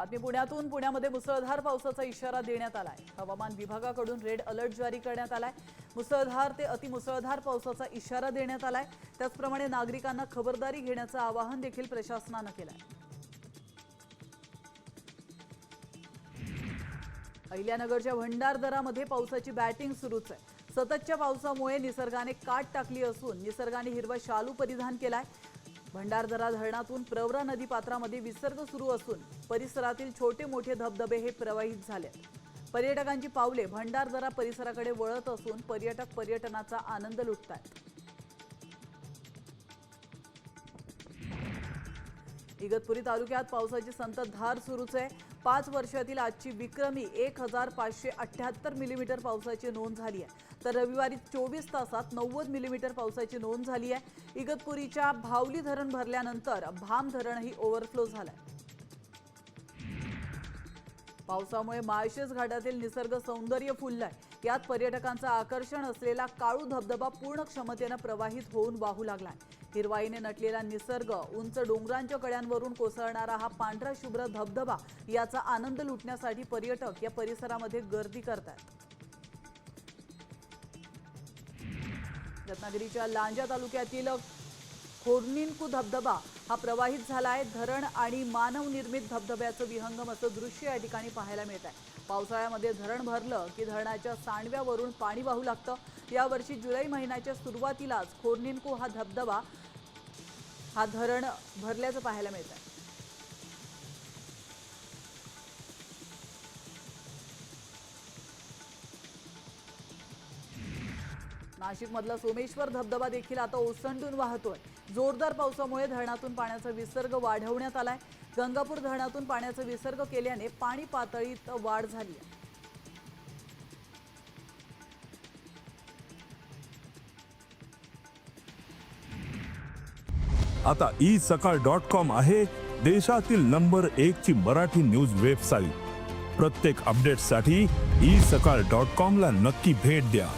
बातमी पुण्यातून. पुण्यामध्ये मुसळधार पावसाचा इशारा देण्यात आलाय. हवामान विभागाकडून रेड अलर्ट जारी करण्यात आलाय. मुसळधार ते अतिमुसळधार पावसाचा इशारा देण्यात आलाय. त्याचप्रमाणे नागरिकांना खबरदारी घेण्याचं आवाहन देखील प्रशासनानं केलंय. अहिल्यानगरच्या भंडारदरामध्ये पावसाची बॅटिंग सुरूच आहे. सततच्या पावसामुळे निसर्गाने काट टाकली असून निसर्गाने हिरवा शालू परिधान केलाय. भंडारदरा धरणातून प्रवरा नदी पात्रामध्ये विसर्ग सुरू असून परिसरातील छोटे मोठे धबधबे हे प्रवाहित झाले. पर्यटकांची पावले भंडारदरा परिसराकडे वळत असून पर्यटक पर्यटनाचा आनंद लुटतात. इगतपुरी तालुक्यात पावसाची संततधार सुरूच आहे. पाच वर्षातील आजची विक्रमी एक हजार पाचशे अठ्ठ्याहत्तर मिलीमीटर पावसाची नोंद झाली आहे. तर रविवारी चोवीस तासात नव्वद मिलीमीटर पावसाची नोंद झाली आहे. इगतपुरीच्या भावली धरण भरल्यानंतर भाम धरणही ओव्हरफ्लो झालंय. पावसामुळे माळशेज घाटातील निसर्ग सौंदर्य फुललंय. यात पर्यटकांचं आकर्षण असलेला काळू धबधबा पूर्ण क्षमतेनं प्रवाहित होऊन वाहू लागलाय. हिरवाईने नटलेला निसर्ग उंच डोंगरांच्या कड्यांवरून कोसळणारा हा पांढरा शुभ्र धबधबा याचा आनंद लुटण्यासाठी पर्यटक या परिसरामध्ये गर्दी करतात रत्नागिरीच्या लांजा तालुक्यातील खोर्निनकू धबधबा हा प्रवाहित झाला आहे धरण आणि मानवनिर्मित धबधब्याचं विहंगम असं दृश्य या ठिकाणी पाहायला मिळत आहे. पावसाळ्यामध्ये धरण भरलं की धरणाच्या सांडव्यावरून पाणी वाहू लागतं. यावर्षी जुलै महिन्याच्या सुरुवातीलाच खोर्निनकू हा धबधबा हा धरण भरल्याचं पाहायला मिळत आहे. नाशिकमधला सोमेश्वर धबधबा देखील आता ओसंडून वाहतोय. जोरदार पावसामुळे धरणातून पाण्याचा विसर्ग वाढवण्यात आलाय. गंगापूर धरणातून पाण्याचा विसर्ग केल्याने पाणी पातळीत वाढ झाली आहे. आता ई सकाळ डॉट कॉम आहे देशातील नंबर एक ची मराठी न्यूज वेबसाईट. प्रत्येक अपडेटसाठी ई सकाळ डॉट कॉम ला नक्की भेट द्या.